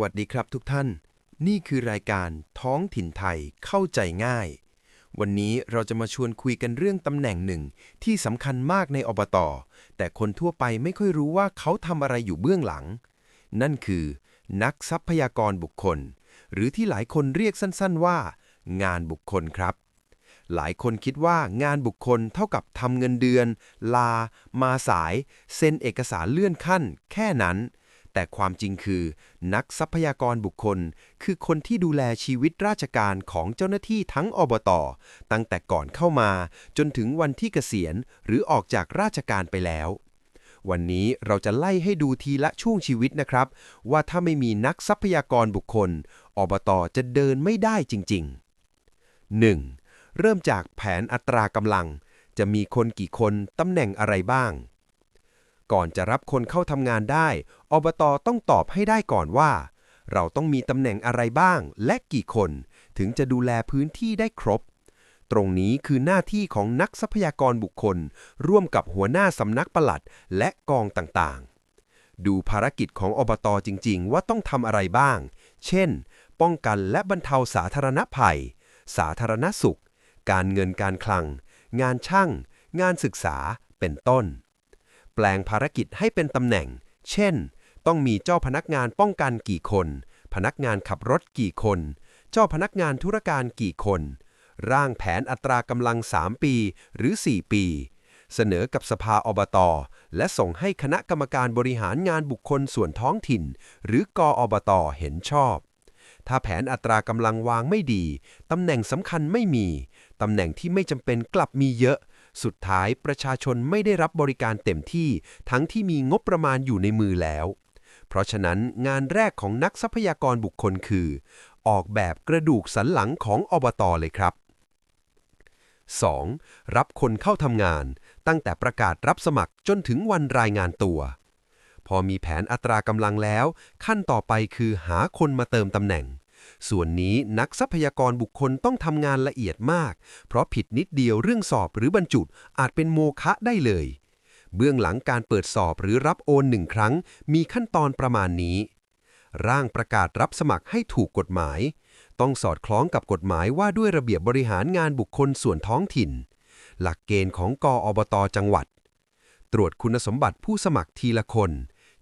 วัสดีครับทุกท่าน นี่คือรายการท้องถิ่นไทยเข้าใจง่าย วันนี้เราจะมาชวนคุยกันเรื่องตำแหน่งหนึ่งที่สำคัญมากในอบต แต่คนทั่วไปไม่ค่อยรู้ว่าเขาทำอะไรอยู่เบื้องหลัง นั่นคือ นักทรัพยากรบุคคล หรือที่หลายคนเรียกสั้นๆว่า งานบุคคลครับ หลายคนคิดว่างานบุคคลเท่ากับทำเงินเดือน ลา มาสาย เซ็นเอกสารเลื่อนขั้น แค่นั้น แต่ความจริงคือ นักทรัพยากรบุคคล คือคนที่ดูแลชีวิตราชการของเจ้าหน้าที่ทั้งอบต ตั้งแต่ก่อนเข้ามา จนถึงวันที่เกษียณ หรือออกจากราชการไปแล้ว วันนี้เราจะไล่ให้ดูทีละช่วงชีวิตนะครับ ว่าถ้าไม่มีนักทรัพยากรบุคคล อบตจะเดินไม่ได้จริง ๆ 1. เริ่มจากแผนอัตรากำลัง จะมีคนกี่คนตำแหน่งอะไรบ้าง ก่อนจะรับคนเข้าทำงานได้ อบตต้องตอบให้ได้ก่อนว่า เราต้องมีตำแหน่งอะไรบ้าง และกี่คน ถึงจะดูแลพื้นที่ได้ครบ ตรงนี้คือหน้าที่ของนักทรัพยากรบุคคล ร่วมกับหัวหน้าสำนักปลัด และกองต่างๆ ดูภารกิจของอบตจริง ๆ ว่าต้องทำอะไรบ้าง เช่น ป้องกันและบรรเทาสาธารณภัย สาธารณสุข การเงินการคลัง งานช่าง งานศึกษา เป็นต้น แปลงภารกิจให้เป็นตำแหน่ง เช่น ต้องมีเจ้าพนักงานป้องกันกี่คน พนักงานขับรถกี่คน เจ้าพนักงานธุรการกี่คน ร่างแผนอัตรากำลัง 3 ปีหรือ 4 ปี เสนอกับสภาอบต และส่งให้คณะกรรมการบริหารงานบุคคลส่วนท้องถิ่น หรือกออบตเห็นชอบถ้าแผนอัตรากำลังวางไม่ดี ตำแหน่งสำคัญไม่มี ตำแหน่งที่ไม่จำเป็นกลับมีเยอะ สุดท้ายประชาชนไม่ได้รับบริการเต็มที่ ทั้งที่มีงบประมาณอยู่ในมือแล้ว เพราะฉะนั้นงานแรกของนักทรัพยากรบุคคลคือ ออกแบบกระดูกสันหลังของอบตเลยครับ 2. รับคนเข้าทำงาน ตั้งแต่ประกาศรับสมัครจนถึงวันรายงานตัว พอมีแผนอัตรากำลังแล้ว ขั้นต่อไปคือหาคนมาเติมตำแหน่ง ส่วนนี้นักทรัพยากรบุคคลต้องทำงานละเอียดมาก เพราะผิดนิดเดียวเรื่องสอบหรือบรรจุอาจเป็นโมฆะได้เลย เบื้องหลังการเปิดสอบหรือรับโอนหนึ่งครั้ง มีขั้นตอนประมาณนี้ ร่างประกาศรับสมัครให้ถูกกฎหมาย ต้องสอดคล้องกับกฎหมายว่าด้วยระเบียบบริหารงานบุคคลส่วนท้องถิ่น หลักเกณฑ์ของกออบตจังหวัด ตรวจคุณสมบัติผู้สมัครทีละคน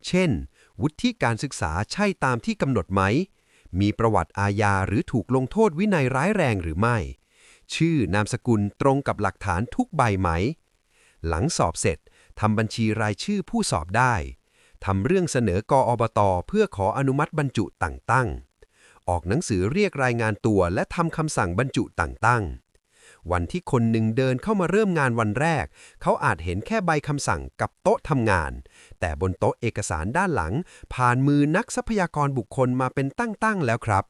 เช่น วุฒิการศึกษาใช่ตามที่กำหนดไหม มีประวัติอาญาหรือถูกลงโทษวินัยร้ายแรงหรือไม่ ชื่อนามสกุลตรงกับหลักฐานทุกใบไหม หลังสอบเสร็จทำบัญชีรายชื่อผู้สอบได้ทำเรื่องเสนอกออบต เพื่อขออนุมัติบรรจุต่างตั้ง ออกหนังสือเรียกรายงานตัวและทำคำสั่งบรรจุต่างตั้ง วันที่คนหนึ่งเดินเข้ามาเริ่มงานวันแรก เขาอาจเห็นแค่ใบคำสั่งกับโต๊ะทำงาน แต่บนโต๊ะเอกสารด้านหลัง ผ่านมือนักทรัพยากรบุคคลมาเป็นตั้งๆแล้วครับ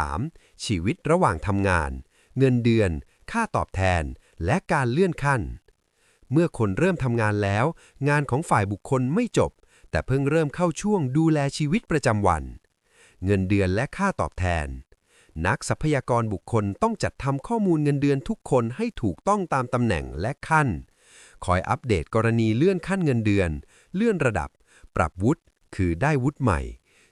3. ชีวิตระหว่างทำงาน เงินเดือน ค่าตอบแทน และการเลื่อนขั้น เมื่อคนเริ่มทำงานแล้ว งานของฝ่ายบุคคลไม่จบ แต่เพิ่งเริ่มเข้าช่วงดูแลชีวิตประจำวัน เงินเดือนและค่าตอบแทน นักทรัพยากรบุคคลต้องจัดทำข้อมูลเงินเดือนทุกคนให้ถูกต้องตามตำแหน่งและขั้น คอยอัปเดตกรณีเลื่อนขั้นเงินเดือน เลื่อนระดับ ปรับวุฒิ คือได้วุฒิใหม่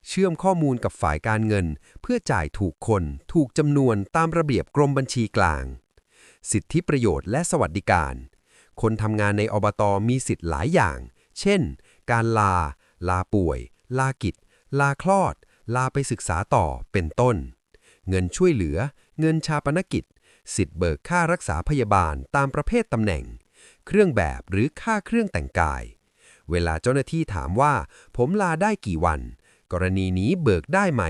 เชื่อมข้อมูลกับฝ่ายการเงิน เพื่อจ่ายถูกคน ถูกจำนวนตามระเบียบกรมบัญชีกลาง สิทธิประโยชน์และสวัสดิการ คนทำงานในอบตมีสิทธิ์หลายอย่าง เช่น การลา ลาป่วย ลากิจ ลาคลอด ลาไปศึกษาต่อ เป็นต้น เงินช่วยเหลือ เงินชาปนกิจ สิทธิ์เบิกค่ารักษาพยาบาลตามประเภทตำแหน่ง เครื่องแบบหรือค่าเครื่องแต่งกาย เวลาเจ้าหน้าที่ถามว่า ผมลาได้กี่วัน กรณีนี้เบิกได้ไหม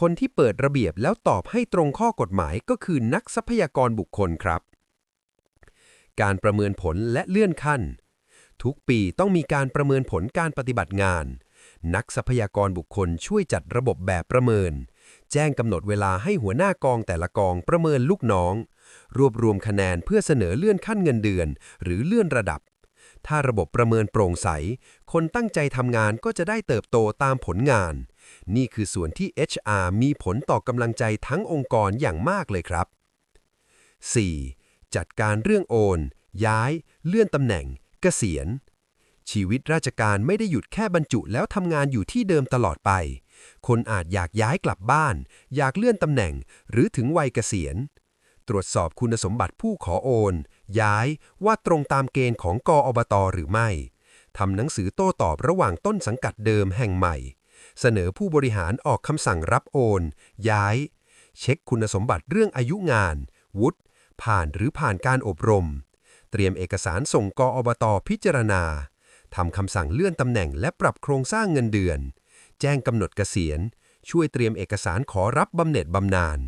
คนที่เปิดระเบียบแล้วตอบให้ตรงข้อกฎหมายก็คือนักทรัพยากรบุคคลครับ การประเมินผลและเลื่อนขั้น ทุกปีต้องมีการประเมินผลการปฏิบัติงานนักทรัพยากรบุคคลช่วยจัดระบบแบบประเมิน แจ้งกำหนดเวลาให้หัวหน้ากองแต่ละกองประเมินลูกน้อง รวบรวมคะแนนเพื่อเสนอเลื่อนขั้นเงินเดือน หรือเลื่อนระดับ ถ้าระบบประเมินโปร่งใส คนตั้งใจทำงานก็จะได้เติบโตตามผลงาน นี่คือส่วนที่ HR มีผลต่อกำลังใจทั้งองค์กรอย่างมากเลยครับ 4. จัดการเรื่องโอน ย้าย เลื่อนตำแหน่ง เกษียณ ชีวิตราชการไม่ได้หยุดแค่บรรจุแล้วทำงานอยู่ที่เดิมตลอดไป คนอาจอยากย้ายกลับบ้าน อยากเลื่อนตำแหน่ง หรือถึงวัยเกษียณ ตรวจสอบคุณสมบัติผู้ขอโอน ย้ายว่าตรงตามเกณฑ์ของกออบตหรือไม่ทำหนังสือโต้ตอบระหว่างต้นสังกัดเดิมแห่งใหม่ เสนอผู้บริหารออกคำสั่งรับโอน ย้าย เช็คคุณสมบัติเรื่องอายุงาน วุฒิผ่านหรือผ่านการอบรม เตรียมเอกสารส่งกอบตพิจารณาทำคำสั่งเลื่อนตำแหน่งและปรับโครงสร้างเงินเดือน แจ้งกำหนดเกษียณ ช่วยเตรียมเอกสารขอรับบำเหน็จบำนาญ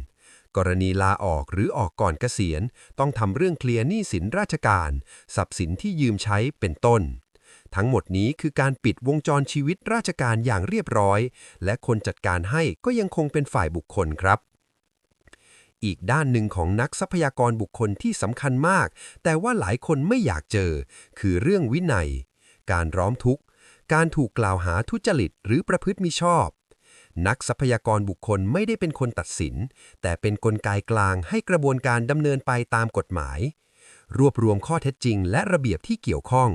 กรณีลาออกหรือออกก่อนเกษียณ ต้องทำเรื่องเคลียร์หนี้สินราชการ ทรัพย์สินที่ยืมใช้เป็นต้น ทั้งหมดนี้คือการปิดวงจรชีวิตราชการอย่างเรียบร้อย และคนจัดการให้ก็ยังคงเป็นฝ่ายบุคคลครับอีกด้านหนึ่งของนักทรัพยากรบุคคลที่สำคัญมาก แต่ว่าหลายคนไม่อยากเจอ คือเรื่องวินัย การร้องทุกข์ การถูกกล่าวหาทุจริตหรือประพฤติมิชอบ นักทรัพยากรบุคคลไม่ได้เป็นคนตัดสิน แต่เป็นนกลไกกลางให้กระบวนการดำเนินไปตามกฎหมาย รวบรวมข้อเท็จจริง และระเบียบที่เกี่ยวข้อง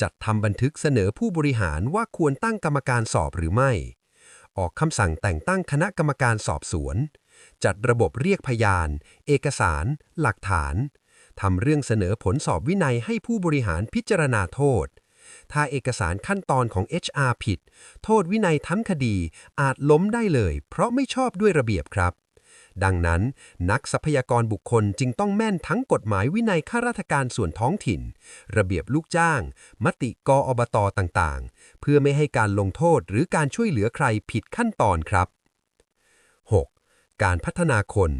จัดทำบันทึกเสนอผู้บริหารว่าควรตั้งกรรมการสอบหรือไม่ ออกคำสั่งแต่งตั้งคณะกรรมการสอบสวน จัดระบบเรียกพยาน เอกสาร หลักฐานทำเรื่องเสนอผลสอบวินัยให้ผู้บริหารพิจารณาโทษ ถ้าเอกสารขั้นตอนของ HR ผิด โทษวินัยทั้งคดีอาจล้มได้เลย เพราะไม่ชอบด้วยระเบียบครับ ดังนั้น นักทรัพยากรบุคคลจึงต้องแม่นทั้งกฎหมายวินัยข้าราชการส่วนท้องถิ่น ระเบียบลูกจ้าง มติกอบตต่างๆ เพื่อไม่ให้การลงโทษหรือการช่วยเหลือใครผิดขั้นตอนครับ 6. การพัฒนาคน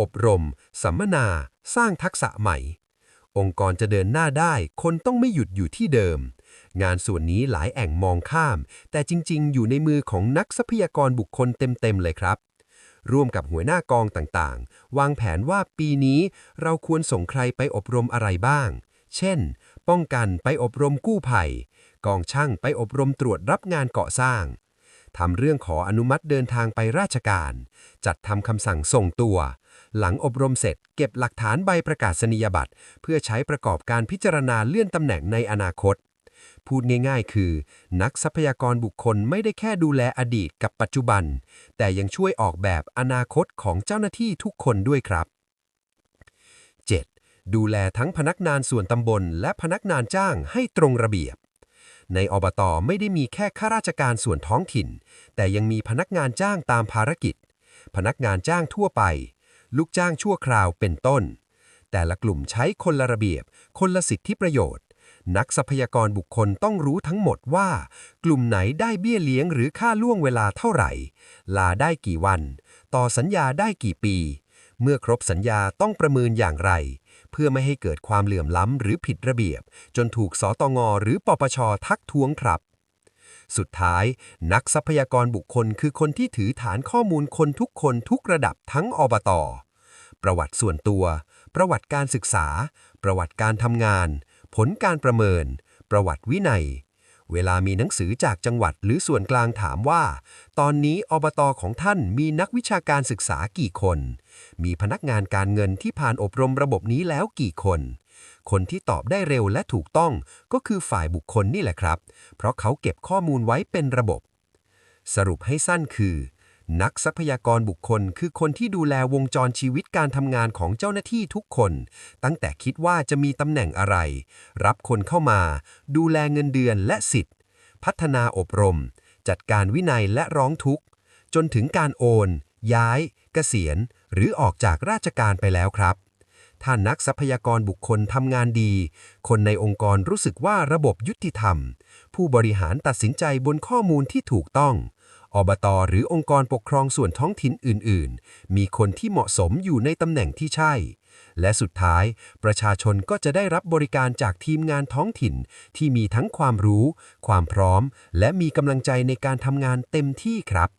อบรม สัมมนา สร้างทักษะใหม่องค์กรจะเดินหน้าได้ คนต้องไม่หยุดอยู่ที่เดิม งานส่วนนี้หลายแอ่งมองข้าม แต่จริง ๆ อยู่ในมือของนักทรัพยากรบุคคลเต็ม ๆ เลยครับ ร่วมกับหัวหน้ากองต่างๆ วางแผนว่าปีนี้เราควรส่งใครไปอบรมอะไรบ้าง เช่น ป้องกันไปอบรมกู้ภัย กองช่างไปอบรมตรวจรับงานเกาะสร้างทำเรื่องขออนุมัติเดินทางไปราชการ จัดทำคำสั่งส่งตัว หลังอบรมเสร็จ เก็บหลักฐานใบประกาศนียบัตร เพื่อใช้ประกอบการพิจารณาเลื่อนตำแหน่งในอนาคต พูดง่าย ๆ คือ นักทรัพยากรบุคคลไม่ได้แค่ดูแลอดีตกับปัจจุบัน แต่ยังช่วยออกแบบอนาคตของเจ้าหน้าที่ทุกคนด้วยครับ 7. ดูแลทั้งพนักงานส่วนตำบล และพนักงานจ้างให้ตรงระเบียบ ในอบตไม่ได้มีแค่ข้าราชการส่วนท้องถิ่น แต่ยังมีพนักงานจ้างตามภารกิจ พนักงานจ้างทั่วไป ลูกจ้างชั่วคราวเป็นต้น แต่ละกลุ่มใช้คนละระเบียบ คนละสิทธิประโยชน์ นักทรัพยากรบุคคลต้องรู้ทั้งหมดว่า กลุ่มไหนได้เบี้ยเลี้ยงหรือค่าล่วงเวลาเท่าไหร่ ลาได้กี่วัน ต่อสัญญาได้กี่ปี เมื่อครบสัญญาต้องประเมินอย่างไร เพื่อไม่ให้เกิดความเหลื่อมล้ำหรือผิดระเบียบ จนถูกสตงหรือปปชทักท้วงครับสุดท้าย นักทรัพยากรบุคคลคือคนที่ถือฐานข้อมูลคนทุกคนทุกระดับทั้งอบต ประวัติส่วนตัว ประวัติการศึกษา ประวัติการทำงาน ผลการประเมิน ประวัติวินัย เวลามีหนังสือจากจังหวัดหรือส่วนกลางถามว่า ตอนนี้อบตของท่านมีนักวิชาการศึกษากี่คน มีพนักงานการเงินที่ผ่านอบรมระบบนี้แล้วกี่คน คนที่ตอบได้เร็วและถูกต้องก็คือฝ่ายบุคคลนี่แหละครับ เพราะเขาเก็บข้อมูลไว้เป็นระบบ สรุปให้สั้นคือ นักทรัพยากรบุคคลคือคนที่ดูแลวงจรชีวิตการทำงานของเจ้าหน้าที่ทุกคน ตั้งแต่คิดว่าจะมีตำแหน่งอะไร รับคนเข้ามา ดูแลเงินเดือนและสิทธิ์ พัฒนาอบรม จัดการวินัยและร้องทุกข์ จนถึงการโอน ย้าย เกษียณ หรือออกจากราชการไปแล้วครับ ถ้านักทรัพยากรบุคคลทำงานดี คนในองค์กรรู้สึกว่าระบบยุติธรรม ผู้บริหารตัดสินใจบนข้อมูลที่ถูกต้อง อบตหรือองค์กรปกครองส่วนท้องถิ่นอื่น ๆ มีคนที่เหมาะสมอยู่ในตำแหน่งที่ใช่ และสุดท้ายประชาชนก็จะได้รับบริการจากทีมงานท้องถิ่น ที่มีทั้งความรู้ ความพร้อม และมีกำลังใจในการทำงานเต็มที่ครับ